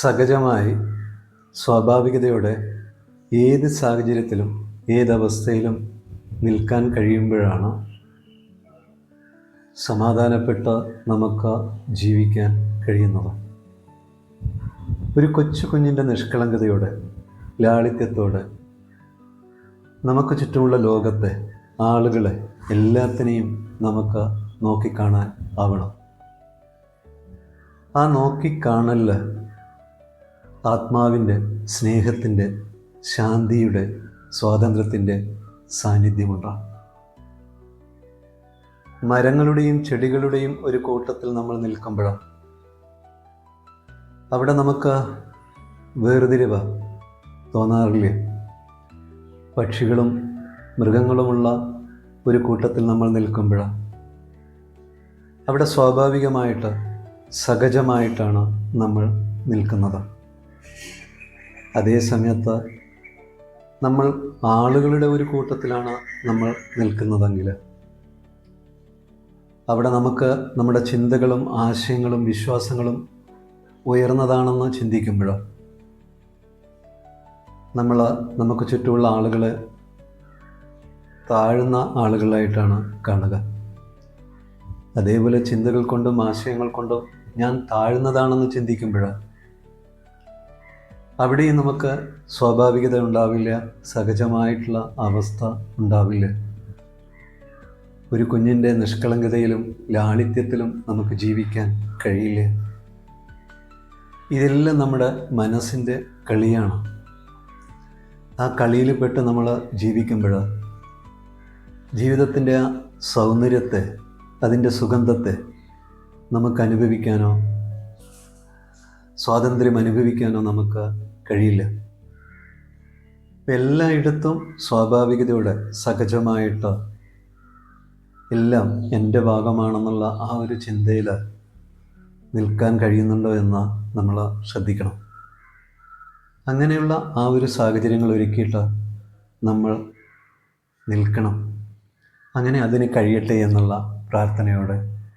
സഹജമായി സ്വാഭാവികതയോടെ ഏത് സാഹചര്യത്തിലും ഏതവസ്ഥയിലും നിൽക്കാൻ കഴിയുമ്പോഴാണ് സമാധാനപ്പെട്ട് നമുക്ക് ജീവിക്കാൻ കഴിയുന്നത്. ഒരു കൊച്ചു കുഞ്ഞിന്റെ നിഷ്കളങ്കതയോടെ ലാളിത്യത്തോടെ നമുക്ക് ചുറ്റുമുള്ള ലോകത്തെ ആളുകളെ എല്ലാത്തിനെയും നമുക്ക് നോക്കിക്കാണാൻ ആവണം. ആ നോക്കിക്കാണൽ ആത്മാവിന്റെ സ്നേഹത്തിന്റെ ശാന്തിയുടെ സ്വാതന്ത്ര്യത്തിന്റെ സാന്നിധ്യമുണ്ടാകും. മരങ്ങളുടെയും ചെടികളുടെയും ഒരു കൂട്ടത്തിൽ നമ്മൾ നിൽക്കുമ്പോഴാണ് അവിടെ നമുക്ക് വേർതിരിവ് തോന്നാറില്ലേ. പക്ഷികളും മൃഗങ്ങളുമുള്ള ഒരു കൂട്ടത്തിൽ നമ്മൾ നിൽക്കുമ്പോഴാണ്. അവിടെ സ്വാഭാവികമായിട്ട് സഹജമായിട്ടാണ് നമ്മൾ നിൽക്കുന്നത്. അതേ സമയത്ത് നമ്മൾ ആളുകളുടെ ഒരു കൂട്ടത്തിലാണ് നമ്മൾ നിൽക്കുന്നതെങ്കിൽ അവിടെ നമുക്ക് നമ്മുടെ ചിന്തകളും ആശയങ്ങളും വിശ്വാസങ്ങളും ഉയർന്നതാണെന്ന് ചിന്തിക്കുമ്പോൾ നമ്മൾ നമുക്ക് ചുറ്റുമുള്ള ആളുകളെ താഴ്ന്ന ആളുകളായിട്ടാണ് കാണുക. അതേപോലെ ചിന്തകൾ കൊണ്ടും ആശയങ്ങൾ കൊണ്ടും ഞാൻ താഴ്ന്നതാണെന്ന് ചിന്തിക്കുമ്പോൾ അവിടെയും നമുക്ക് സ്വാഭാവികത ഉണ്ടാവില്ല സഹജമായിട്ടുള്ള അവസ്ഥ ഉണ്ടാവില്ല. ഒരു കുഞ്ഞിന്റെ നിഷ്കളങ്കതയിലും ലാളിത്യത്തിലും നമുക്ക് ജീവിക്കാൻ കഴിയില്ല. ഇതെല്ലാം നമ്മുടെ മനസ്സിന്റെ കളിയാണ്. ആ കളിയിൽ പെട്ട് നമ്മൾ ജീവിക്കുമ്പോൾ ജീവിതത്തിന്റെ ആ സൗന്ദര്യത്തെ അതിന്റെ സുഗന്ധത്തെ നമുക്ക് അനുഭവിക്കാനോ സ്വാതന്ത്ര്യം അനുഭവിക്കാനോ നമുക്ക് കഴിയില്ല. എല്ലായിടത്തും സ്വാഭാവികതയോടെ സഹജമായിട്ട് എല്ലാം എന്റെ ഭാഗമാണെന്നുള്ള ആ ഒരു ചിന്തയിൽ നിൽക്കാൻ കഴിയുന്നുണ്ടോ എന്ന് നമ്മൾ ശ്രദ്ധിക്കണം. അങ്ങനെയുള്ള ആ ഒരു സാഹചര്യങ്ങൾ ഒരുക്കിയിട്ട് നമ്മൾ നിൽക്കണം. അങ്ങനെ അതിന് കഴിയട്ടെ എന്നുള്ള പ്രാർത്ഥനയോടെ